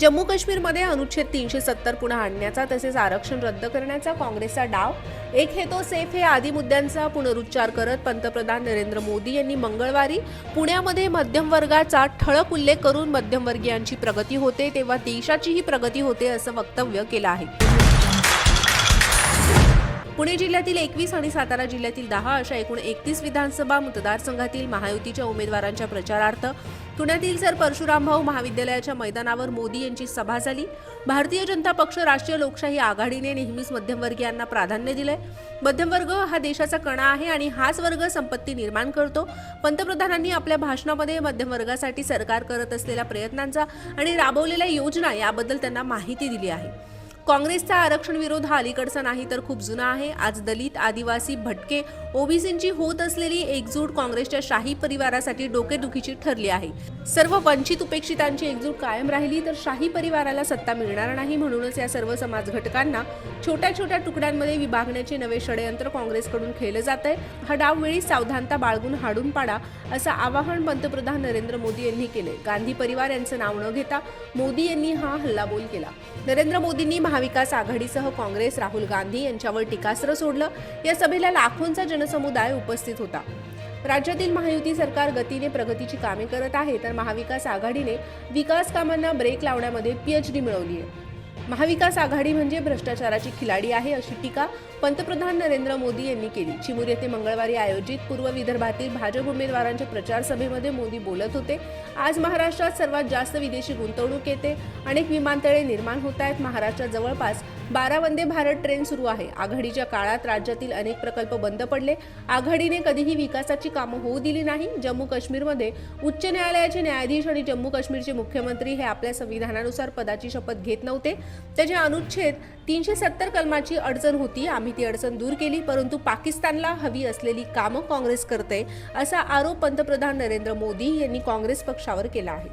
जम्मू काश्मीरमध्ये अनुच्छेद तीनशे सत्तर पुन्हा आणण्याचा तसेच आरक्षण रद्द करण्याचा काँग्रेसचा डाव. एक हे तो सेफ हे आदी मुद्द्यांचा पुनरुच्चार करत पंतप्रधान नरेंद्र मोदी यांनी मंगळवारी पुण्यामध्ये मध्यम वर्गाचा ठळक उल्लेख करून मध्यमवर्गीयांची प्रगती होते तेव्हा देशाचीही प्रगती होते असं वक्तव्य केलं आहे. पुणे जिल्ह्यातील एकवीस आणि सातारा जिल्ह्यातील दहा अशा एकूण एकतीस विधानसभा मतदारसंघातील महायुतीच्या उमेदवारांच्या प्रचारार्थ पुण्यातील सर परशुरामभाऊ महाविद्यालयाच्या मैदानावर मोदी यांची सभा झाली. भारतीय जनता पक्ष राष्ट्रीय लोकशाही आघाडीने नेहमीच मध्यमवर्गीयांना प्राधान्य दिलंय. मध्यमवर्ग हा देशाचा कणा आहे आणि हाच वर्ग संपत्ती निर्माण करतो. पंतप्रधानांनी आपल्या भाषणामध्ये मध्यमवर्गासाठी सरकार करत असलेल्या प्रयत्नांचा आणि राबवलेल्या योजना याबद्दल त्यांना माहिती दिली आहे. काँग्रेसचा आरक्षण विरोध हा अलीकडचा नाही तर खूप जुना आहे. आज दलित आदिवासी भटके ओबीसींची होत असलेली एकजूट काँग्रेसच्या शाही परिवारासाठी डोकेदुखीची ठरली आहे. सर्व वंचित उपेक्षितांची एकजूट कायम राहिली तर शाही परिवाराला सत्ता मिळणार नाही म्हणूनच या सर्व समाज घटकांना छोट्या छोट्या तुकड्यांमध्ये विभागण्याचे नवे षडयंत्र काँग्रेसकडून खेळलं जात आहे हा डाववेळी सावधानता बाळगून हाडून पाडा असं आवाहन पंतप्रधान नरेंद्र मोदी यांनी केले गांधी परिवार यांचं नाव न घेता मोदी यांनी हा हल्लाबोल केला. नरेंद्र मोदींनी महाविकास आघाडीसह काँग्रेस राहुल गांधी यांच्यावर टीकास्त्र सोडलं. या सभेला लाखोंचा जनसमुदाय उपस्थित होता. राज्यातील महायुती सरकार गतीने प्रगतीची कामे करत आहे तर महाविकास आघाडीने विकास कामांना ब्रेक लावण्यामध्ये पीएचडी मिळवली आहे महाविकास आघाडी म्हणजे भ्रष्टाचाराची खिलाडी आहे अशी टीका पंतप्रधान नरेंद्र मोदी यांनी केली. चिमूर येथे मंगळवारी आयोजित पूर्व विदर्भातील भाजप उमेदवारांच्या प्रचार सभेमध्ये मोदी बोलत होते. आज महाराष्ट्रात सर्वात जास्त विदेशी गुंतवणूक येते. अनेक विमानतळे निर्माण होत आहेत. महाराष्ट्रात जवळपास बारा वंदे भारत ट्रेन सुरू आहे. आघाडीच्या काळात राज्यातील अनेक प्रकल्प बंद पडले. आघाडीने कधीही विकासाची कामं होऊ दिली नाही. जम्मू काश्मीरमध्ये उच्च न्यायालयाचे न्यायाधीश आणि जम्मू काश्मीरचे मुख्यमंत्री हे आपल्या संविधानानुसार पदाची शपथ घेत नव्हते. त्याचे अनुच्छेद तीनशे सत्तर कलमाची अडचण होती. आम्ही ती अडचण दूर केली परंतु पाकिस्तानला हवी असलेली कामं काँग्रेस करते असा आरोप पंतप्रधान नरेंद्र मोदी यांनी काँग्रेस पक्षावर केला आहे.